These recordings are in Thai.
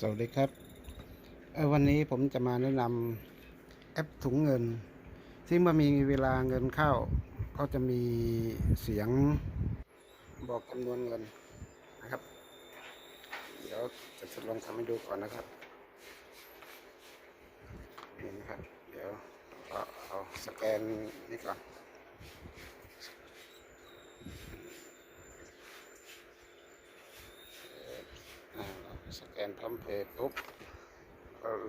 สวัสดีครับวันนี้ผมจะมาแนะนำแอปถุงเงินที่เมื่อมีเวลาเงินเข้า ก็จะมีเสียงบอกจำนวนเงินนะครับ เดี๋ยวจะทดลองทำให้ดูก่อนนะครับนี่นะครับ เดี๋ยวเอาเอาสแกนนี่ก่อน อ่าส แกนพร้อมเพย์ปุ๊บ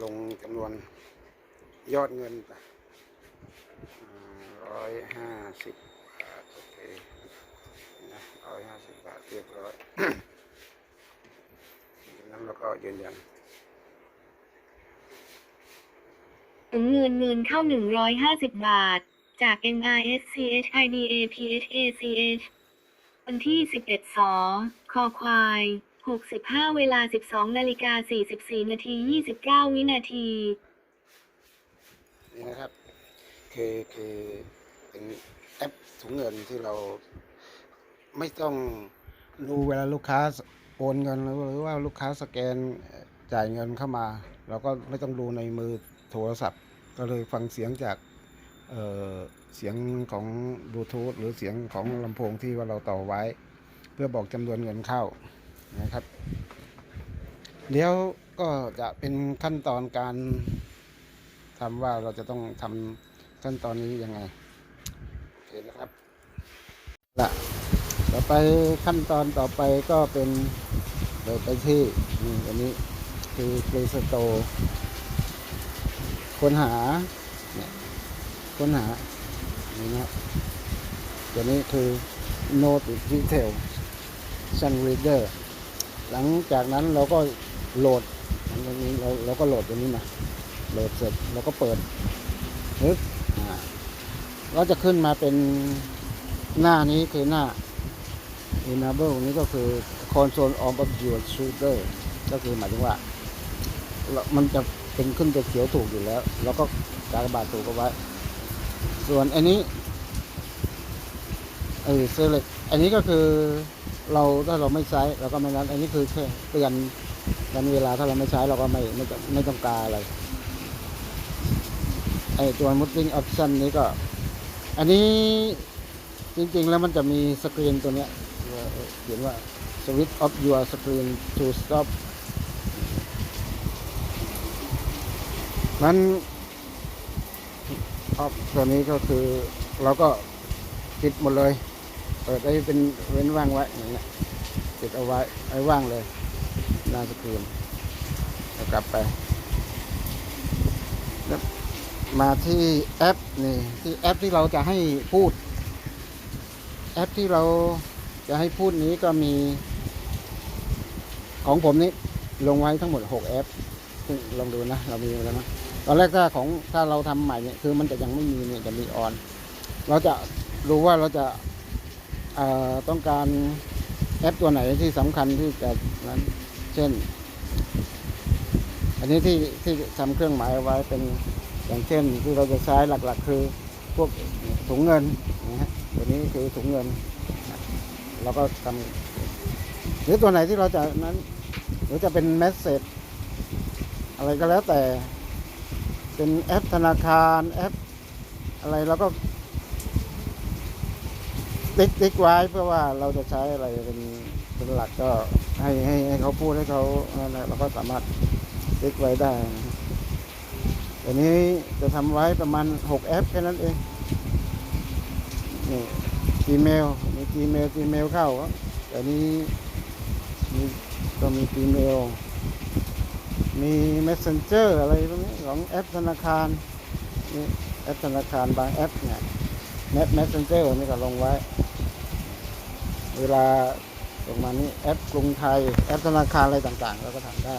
ลงจำนวนยอดเงินไปร้อยห้าสิบบาทโอเคนะร้อยห้าสิบบาทเรียบร้อยนั้นเราก็ยืนยันถุงเงินเงินเข้า150บบาท จาก NISCH IDA PHACH วันที่11 2คอควาย 65 เวลา 12นาฬิกา44 นาที 29 วินาที นี่นะครับ คือคือเป็นแอปถุงเงินที่เราไม่ต้องดูเวลาลูกค้าโอนเงินหรือว่าลูกค้าสแกนจ่ายเงินเข้ามา เราก็ไม่ต้องดูในมือโทรศัพท์ ก็เลยฟังเสียงจากเเสียงของบลูทูธหรือเสียงของลำโพงที่ว่าเราต่อไว้ เพื่อบอกจำนวนเงินเข้า นะครับ เดี๋ยวก็จะเป็นขั้นตอนการทำว่าเราจะต้องทำขั้นตอนนี้ยังไงโอเคนะครับละต่อไปขั้นตอนต่อไปก็เป็นเดินไปที่อันนี้คือ Play Store ค้นหาเนี่ยค้นหานี่นะครับตัวนี้คือ Note Detail Sun Reader หลังจากนั้นเราก็โหลดอันนี้เราเราก็โหลดตัวนี้มาโหลดเสร็จเราก็เปิดปึ๊บอ่าก็จะขึ้นมาเป็นหน้านี้คือหน้า enable นี้ก็คือ console of your shooter ก็คือหมายถึงว่า มันจะเป็นขึ้นตัวเขียวถูกอยู่แล้ว แล้วก็กากบาทถูกเอาไว้ ส่วนอันนี้เออ select อันนี้ก็คือ เราถ้าเราไม่ใช้เราก็ไม่นั้น อันนี้คือแค่เตือนวันเวลาถ้าเราไม่ใช้เราก็ไม่ไม่ต้องไม่ต้องการอะไรไอตัว moving option นี้ก็ อันนี้จริงๆแล้วมันจะมีสกรีนตัวเนี้ยเขียนว่า switch off your screen to stop นั้นออฟตัวนี้ก็คือเราก็ปิดหมดเลย เปิดได้เป็นเว้นว่างไว้อย่างเงี้ยปิดเอาไว้ไว้ว่างเลยหน้าสกรีนแล้วกลับไปมาที่แอปนี่ที่แอปที่เราจะให้พูด แอปที่เราจะให้พูดนี้ก็มี ของผมนี่ลงไว้ทั้งหมด 6 แอปซึ่งลองดูนะ เรามีแล้วนะตอนแรกถ้าของถ้าเราทำใหม่เนี่ยคือมันจะยังไม่มีเนี่ยจะมีออน เราจะรู้ว่าเราจะ ต้องการแอปตัวไหนที่สำคัญที่จะนั้น เช่น อันนี้ที่ที่ทำเครื่องหมายไว้เป็นอย่างเช่นที่เราจะใช้หลักๆ คือพวกถุงเงินนะฮะตัวนี้คือถุงเงิน เราก็ทำหรือตัวไหนที่เราจะนั้น หรือจะเป็นเมสเซจอะไรก็แล้วแต่ เป็นแอปธนาคารแอปอะไรเราก็ ติ๊กติ๊กไว้เพื่อว่าเราจะใช้อะไรเป็นเป็นหลักก็ให้ให้ให้เขาพูดให้เขานั่นแหละเราก็สามารถติ๊กไว้ได้อันนี้จะทำไว้ประมาณ6แอปแค่นั้นเองนี่ Gmail มี Gmail Gmail เข้าครับแต่นี้มีก็มี Gmail มี Messenger อะไรพวกนี้ของแอปธนาคารนี่แอปธนาคารบางแอปเนี่ย Messenger นี่ก็ลงไว้ เวลาลงมานี้แอปกรุงไทย แอปธนาคารอะไรต่างๆ เราก็ทำได้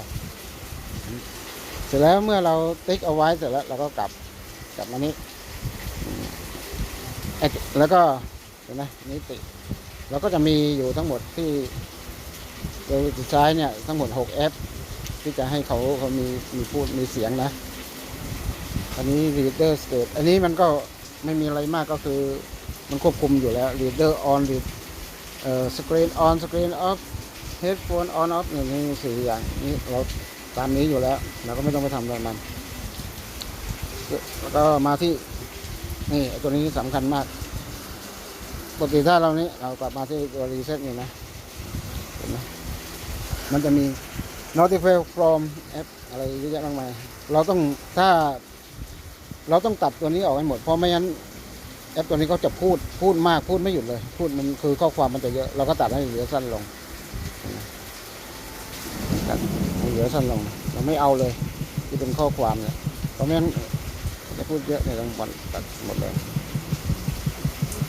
เสร็จแล้วเมื่อเราติ๊กเอาไว้เสร็จแล้วเราก็กลับกลับมานี้ แล้วก็เห็นไหมนี่ติเราก็จะมีอยู่ทั้งหมดที่เราจะใช้เนี่ยทั้งหมด6แอปที่จะให้เขาเขามีมีพูดมีเสียงนะอันนี้ reader state อันนี้มันก็ไม่มีอะไรมากก็คือมันควบคุมอยู่แล้ว reader on read เอ่อ screen on screen off headphone on off อย่างนี้สี่อย่างนี้เราตามนี้อยู่แล้ว เราก็ไม่ต้องไปทำอะไรมันแล้วก็มาที่นี่ตัวนี้สำคัญมากปกติถ้าเรานี้เรากลับมาที่ตัวรีเซ็ตนี่นะเห็นไหมมันจะมี notify from app อะไรเยอะแยะมากมาย เราต้องถ้า เราต้องตัดตัวนี้ออกให้หมด เพราะไม่งั้น ปตัวนี้ก็จะพูดพูดมากพูดไม่หยุดเลย พูดมันคือข้อความมันจะเยอะ เราก็ตัดให้เหลือสั้นลงตัดให้เหลือสั้นลง เราไม่เอาเลยที่เป็นข้อความเนี่ยเพราะไม่งั้นจะพูดเยอะเนี่ยต้องตัดหมดเลย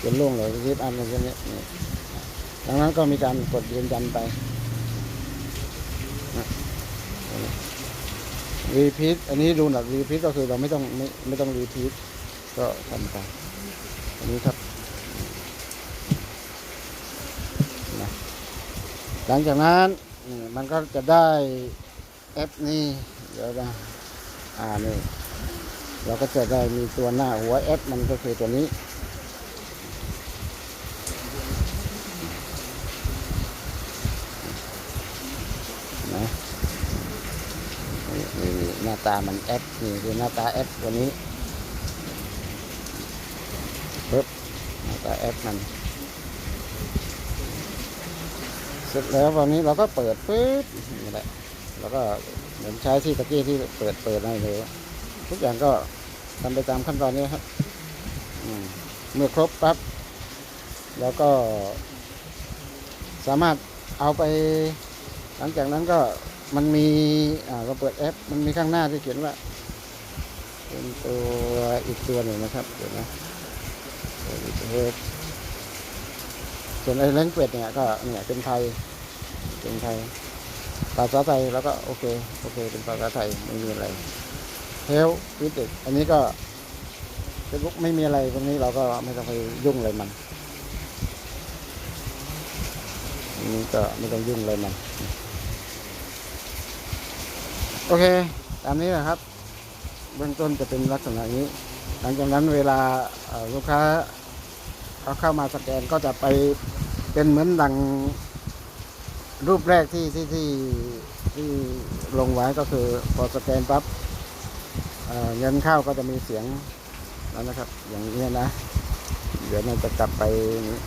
จนล่งเลยยิบอันอะไรเงี้ยนี่ดังนั้นก็มีการกดยืนยันไปรีพีทอันนี้ดูหนักรีพีทก็คือเราไม่ต้องไม่ไม่ต้องรีพีทก็ทำไป อันนี้ครับนะหลังจากนั้นมันก็จะได้แอปนี้เดี๋ยวนะอ่านี่เราก็จะได้มีตัวหน้าหัวแอปมันก็คือตัวนี้นะนี่นี่นี่หน้าตามันแอปนี่คือหน้าตาแอปตัวนี้ ปึ๊บหน้าตาแอปมัน เสร็จแล้ววันนี้เราก็เปิดปึ๊บนี่แหละแล้วก็เหมือนใช้ที่ตะกี้ที่เปิดเปิดได้เลยทุกอย่างก็ทำไปตามขั้นตอนนี้ครับเมื่อครบปั๊บแล้วก็ สามารถเอาไป หลังจากนั้นก็มันมีเราเปิดแอป มันมีข้างหน้าที่เขียนว่า เป็นตัวอีกตัวหนึ่งนะครับเดี๋ยวนะ ส่วนไอ้เล้งเป็ดเนี่ยก็เนี่ยเป็นไทย เป็นไทย ภาษาไทยแล้วก็โอเค โอเค เป็นภาษาไทยไม่มีอะไรเฮลวิดอันนี้ก็เฟซบุ๊กไม่มีอะไรตรงนี้เราก็ไม่ต้องไปยุ่งอะไรมันอันนี้ก็ไม่ต้องยุ่งอะไรมัน โอเค ตามนี้นะครับ เบื้องต้นจะเป็นลักษณะนี้ หลังจากนั้นเวลาลูกค้า เขาเข้ามาสแกนก็จะไปเป็นเหมือนดังรูปแรกที่ที่ที่ที่ลงไว้ก็คือพอสแกนปั๊บเงินเข้าก็จะมีเสียงแล้วนะครับ อย่างนี้นะ เดี๋ยวมันจะกลับไปอย่างนี้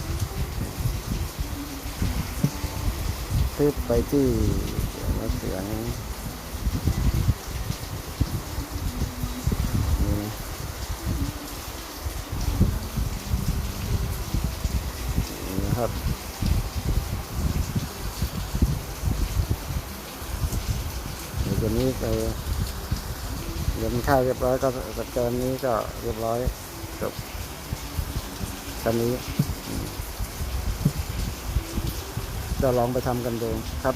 ทึบไปที่เดี๋ยวนะเสียง นี่นะนี่นะครับเดี๋ยวตัวนี้ไป เห็นค่าเรียบร้อยก็สแกนนี้ก็เรียบร้อยจบคันนี้ จะลองไปทำกันดูครับ